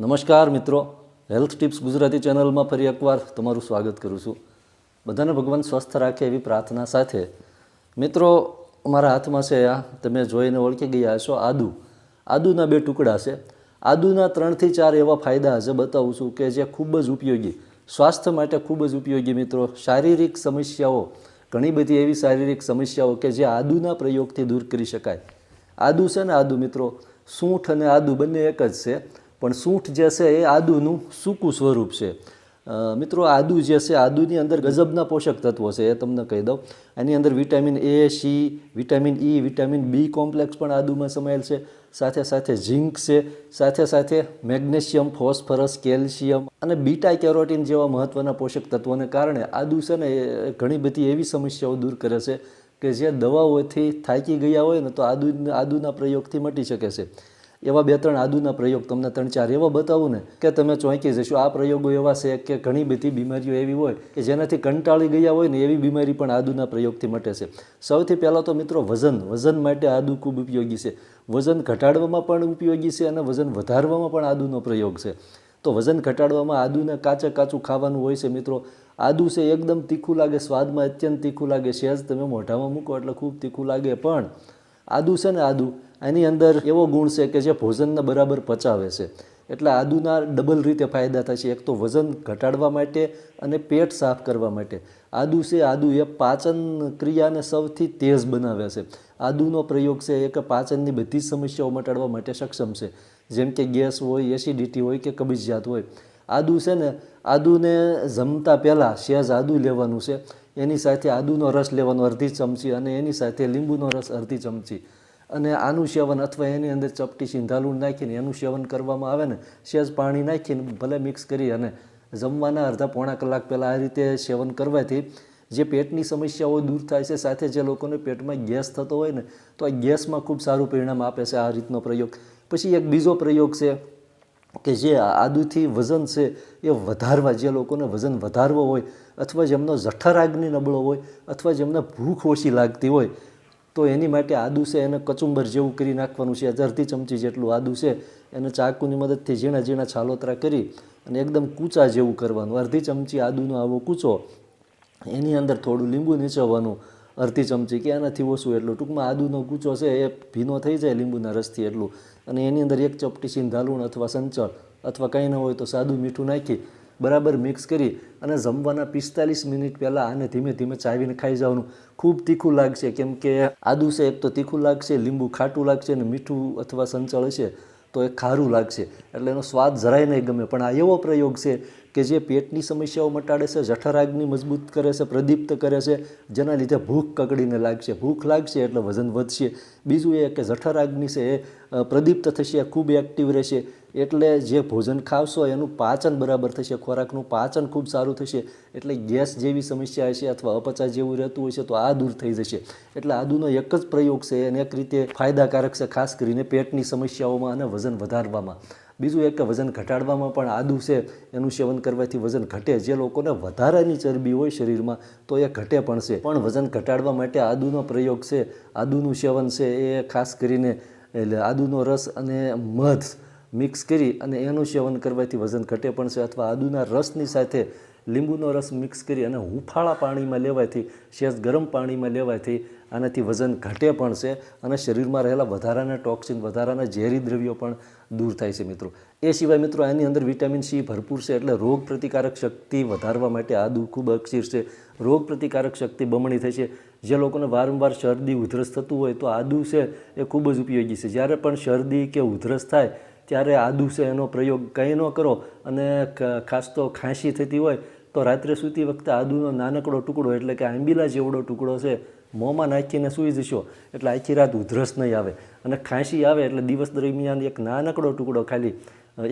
નમસ્કાર મિત્રો. Health tips Gujarati ચેનલમાં ફરી એકવાર તમારું સ્વાગત કરું છું. બધાને ભગવાન સ્વસ્થ રાખે એવી પ્રાર્થના સાથે. મિત્રો મારા હાથમાં છે આ. તમે જોઈને ઓળખી ગયા હશો આદુ. આદુના બે ટુકડા છે. આદુના ત્રણથી ચાર એવા ફાયદા છે બતાવું છું કે જે ખૂબ જ ઉપયોગી. સ્વાસ્થ્ય માટે ખૂબ જ ઉપયોગી મિત્રો. શારીરિક સમસ્યાઓ, ઘણી બધી એવી શારીરિક સમસ્યાઓ કે જે આદુના પ્રયોગથી દૂર કરી શકાય. આદુ છે ને આદુ મિત્રો? સૂંઠ અને આદુ બંને એક જ છે. પણ સૂંઠ જે છે એ આદુનું સૂકું સ્વરૂપ છે. મિત્રો, આદુ જે છે, આદુની અંદર ગજબના પોષક તત્વો છે, એ તમને કહી દઉં. એની અંદર vitamin A, C, vitamin E, vitamin B complex પણ આદુમાં સમાયેલ છે. સાથે સાથે ઝીંક છે, સાથે સાથે મેગ્નેશિયમ, ફોસ્ફરસ, કેલ્શિયમ અને બીટા કેરોટીન જેવા મહત્ત્વના પોષક તત્વોને કારણે આદુ છે ને ઘણી બધી એવી સમસ્યાઓ દૂર કરે છે કે જે દવાઓથી થાકી ગયા હોય ને તો આદુ આદુના પ્રયોગથી મટી શકે છે. એવા બે ત્રણ આદુના પ્રયોગ તમને ત્રણ ચાર એવા બતાવું ને કે તમે ચોંકી જશો. આ પ્રયોગો એવા છે કે ઘણી બધી બીમારીઓ એવી હોય કે જેનાથી કંટાળી ગયા હોય ને એવી બીમારી પણ આદુના પ્રયોગથી મટે છે. સૌથી પહેલાં તો મિત્રો વજન વજન માટે આદુ ખૂબ ઉપયોગી છે. વજન ઘટાડવામાં પણ ઉપયોગી છે અને વજન વધારવામાં પણ આદુનો પ્રયોગ છે. તો વજન ઘટાડવામાં આદુને કાચે કાચું ખાવાનું હોય છે મિત્રો. આદુ છે એકદમ તીખું લાગે, સ્વાદમાં અત્યંત તીખું લાગે. સહેજ તમે મોઢામાં મૂકો એટલે ખૂબ તીખું લાગે. પણ આદુ છે ને આદુ એની અંદર એવો ગુણ છે કે જે ભોજનને બરાબર પચાવે છે. એટલે આદુના ડબલ રીતે ફાયદા થાય છે. એક તો વજન ઘટાડવા માટે અને પેટ સાફ કરવા માટે. આદુ છે, આદુ એ પાચન ક્રિયાને સૌથી તેજ બનાવે છે. આદુનો પ્રયોગ છે એ કે પાચનની બધી જ સમસ્યાઓ મટાડવા માટે સક્ષમ છે. જેમ કે ગેસ હોય, એસિડિટી હોય કે કબજિયાત હોય. આદુ છે ને, આદુને જમતા પહેલાં સહેજ આદુ લેવાનું છે. એની સાથે આદુનો રસ લેવાનો અડધી ચમચી અને એની સાથે લીંબુનો રસ અડધી ચમચી. અને આનું સેવન અથવા એની અંદર ચપટી સિંધાલુણ નાખીને એનું સેવન કરવામાં આવે ને સહેજ પાણી નાખીને ભલે મિક્સ કરી અને જમવાના અડધા પોણા કલાક પહેલાં આ રીતે સેવન કરવાથી જે પેટની સમસ્યાઓ દૂર થાય છે, સાથે જે લોકોને પેટમાં ગેસ થતો હોય ને, તો આ ગેસમાં ખૂબ સારું પરિણામ આપે છે આ રીતનો પ્રયોગ. પછી એક બીજો પ્રયોગ છે કે જે આદુથી વજન છે એ વધારવા, જે લોકોને વજન વધારવો હોય અથવા જેમનો જઠરાગ્નિ નબળો હોય અથવા જેમને ભૂખ ઓછી લાગતી હોય તો એની માટે આદુ છે, એને કચુંબર જેવું કરી નાખવાનું છે અડધી ચમચી જેટલું આદુ છે, એને ચાકુની મદદથી ઝીણા ઝીણા છાલોતરા કરી અને એકદમ કૂચા જેવું કરવાનું. અડધી ચમચી આદુનો આવો કૂચો, એની અંદર થોડું લીંબુ નીચવવાનું, અડધી ચમચી કે એનાથી ઓછું એટલું. ટૂંકમાં આદુનો કૂચો છે, એ ભીનો થઈ જાય લીંબુના રસથી એટલું. અને એની અંદર એક ચપટી સિંધાલુણ અથવા સંચળ અથવા કંઈ ન હોય તો સાદું મીઠું નાખી બરાબર મિક્સ કરી અને જમવાના પિસ્તાલીસ મિનિટ પહેલાં આને ધીમે ધીમે ચાવીને ખાઈ જવાનું. ખૂબ તીખું લાગશે, કેમ કે આદુ છે એક તો તીખું લાગશે, લીંબુ ખાટું લાગશે અને મીઠું અથવા સંચળ હશે તો એ ખારું લાગશે. એટલે એનો સ્વાદ જરાય નહીં ગમે. પણ આ એવો પ્રયોગ છે કે જે પેટની સમસ્યાઓ મટાડે છે જઠરાગ્નિ મજબૂત કરે છે, પ્રદીપ્ત કરે છે, જેના લીધે ભૂખ કકડીને લાગશે. ભૂખ લાગશે એટલે વજન વધશે. બીજું એ કે જઠરાગ્નિ છે એ પ્રદીપ્ત થશે ખૂબ એક્ટિવ રહેશે. એટલે જે ભોજન ખાવશો, એનું પાચન બરાબર થશે, ખોરાકનું પાચન ખૂબ સારું થશે. એટલે ગેસ જેવી સમસ્યા હશે અથવા અપચા જેવું રહેતું હશે તો આ દૂર થઈ જશે. એટલે આદુનો એક જ પ્રયોગ છે, અને એક રીતે ફાયદાકારક છે, ખાસ કરીને પેટની સમસ્યાઓમાં અને વજન વધારવામાં. બીજું એક વજન ઘટાડવામાં પણ આદુ છે એનું સેવન કરવાથી વજન ઘટે. જે લોકોને વધારાની ચરબી હોય શરીરમાં, તો એ ઘટે પણ છે. પણ વજન ઘટાડવા માટે આદુનો પ્રયોગ છે આદુનું સેવન છે, એ ખાસ કરીને એટલે આદુનો રસ અને મધ મિક્સ કરી અને એનું સેવન કરવાથી વજન ઘટે પણ છે. અથવા આદુના રસની સાથે લીંબુનો રસ મિક્સ કરી અને હુંફાળા પાણીમાં લેવાથી સહેજ ગરમ પાણીમાં લેવાથી આનાથી વજન ઘટે પણ છે અને શરીરમાં રહેલા વધારાના ટોક્સિન, વધારાના ઝેરી દ્રવ્યો પણ દૂર થાય છે મિત્રો. એ સિવાય મિત્રો આની અંદર વિટામિન સી ભરપૂર છે એટલે રોગ પ્રતિકારક શક્તિ વધારવા માટે આદુ ખૂબ અક્ષીર છે. રોગ પ્રતિકારક શક્તિ બમણી થઈ છે. જે લોકોને વારંવાર શરદી, ઉધરસ થતું હોય તો આદુ છે એ ખૂબ જ ઉપયોગી છે. જ્યારે પણ શરદી કે ઉધરસ થાય, ત્યારે આદુ છે એનો પ્રયોગ કંઈ ન કરો અને ખાસ તો ખાંસી થતી હોય તો રાત્રે સૂતી વખતે આદુનો નાનકડો ટુકડો એટલે કે આંબીલા જેવડો ટુકડો છે, મોંમાં નાખીને સૂઈ જશો એટલે આખી રાત ઉધરસ નહીં આવે. અને ખાંસી આવે એટલે દિવસ દરમિયાન એક નાનકડો ટુકડો ખાલી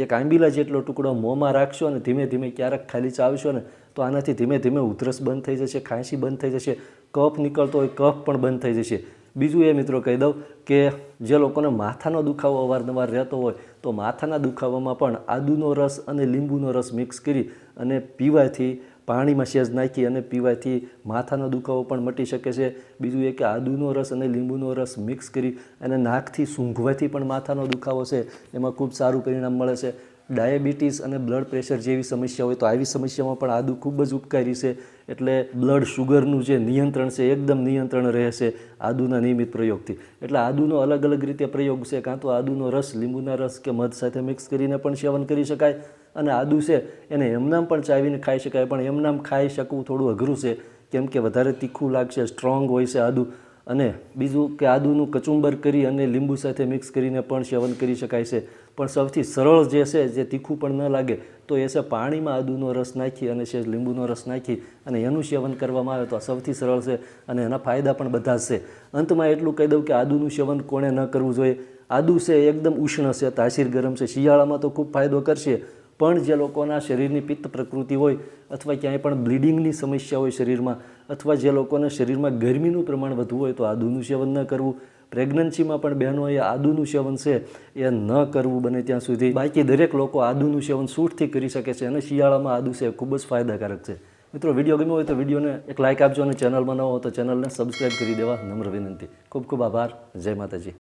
એક આંબીલા જેટલો ટુકડો મોંમાં રાખશો અને ધીમે ધીમે ક્યારેક ખાલી ચાવશો ને તો આનાથી ધીમે ધીમે ઉધરસ બંધ થઈ જશે, ખાંસી બંધ થઈ જશે, કફ નીકળતો હોય કફ પણ બંધ થઈ જશે. બીજું એ મિત્રો કહી દઉં કે જે લોકોને માથાનો દુખાવો અવારનવાર રહેતો હોય, તો માથાના દુખાવામાં પણ આદુનો રસ અને લીંબુનો રસ મિક્સ કરી અને પીવાથી પાણીમાં સેજ નાખી અને પીવાથી માથાનો દુખાવો પણ મટી શકે છે. બીજું એ કે આદુનો રસ અને લીંબુનો રસ મિક્સ કરી અને નાકથી સૂંઘવાથી પણ માથાનો દુખાવો છે. એમાં ખૂબ સારું પરિણામ મળે છે. ડાયાબિટીસ અને બ્લડ પ્રેશર જેવી સમસ્યા હોય તો આવી સમસ્યામાં પણ આદુ ખૂબ જ ઉપકારી છે. એટલે બ્લડ શુગરનું જે નિયંત્રણ છે, એકદમ નિયંત્રણ રહેશે આદુના નિયમિત પ્રયોગથી. એટલે આદુનો અલગ અલગ રીતે પ્રયોગ છે, કાં તો આદુનો રસ, લીંબુના રસ કે મધ સાથે મિક્સ કરીને પણ સેવન કરી શકાય. અને આદુ છે, એને એમનામ પણ ચાવીને ખાઈ શકાય, પણ એમનામ ખાઈ શકવું થોડું અઘરું છે. કેમ કે વધારે તીખું લાગશે સ્ટ્રોંગ હોય છે આદુ. અને બીજું કે આદુનું કચુંબર કરી અને લીંબુ સાથે મિક્સ કરીને પણ સેવન કરી શકાય છે. પણ સૌથી સરળ જે છે, જે તીખું પણ ન લાગે, તો એ છે પાણીમાં આદુનો રસ નાખી અને છે લીંબુનો રસ નાખી અને એનું સેવન કરવામાં આવે તો સૌથી સરળ છે અને એના ફાયદા પણ બધા છે. અંતમાં એટલું કહી દઉં કે આદુનું સેવન કોણે ન કરવું જોઈએ. આદુ છે એકદમ ઉષ્ણ છે, તાસીર ગરમ છે. શિયાળામાં તો ખૂબ ફાયદો કરશે. પણ જે લોકોના શરીરની પિત્ત પ્રકૃતિ હોય અથવા ક્યાંય પણ બ્લીડિંગની સમસ્યા હોય શરીરમાં અથવા જે લોકોના શરીરમાં ગરમીનું પ્રમાણ વધુ હોય તો આદુનું સેવન ન કરવું. પ્રેગ્નન્સીમાં પણ બહેનોએ આદુનું સેવન છે, એ ન કરવું બને ત્યાં સુધી. બાકી દરેક લોકો આદુનું સેવન સૂટથી કરી શકે છે અને શિયાળામાં આદુ છે ખૂબ જ ફાયદાકારક છે. મિત્રો, વીડિયો ગમ્યો હોય તો વિડીયોને એક લાઇક આપજો અને ચેનલમાં ન હો તો ચેનલને સબસ્ક્રાઈબ કરી દેવા. નમ્ર વિનંતી. ખૂબ ખૂબ આભાર. જય માતાજી.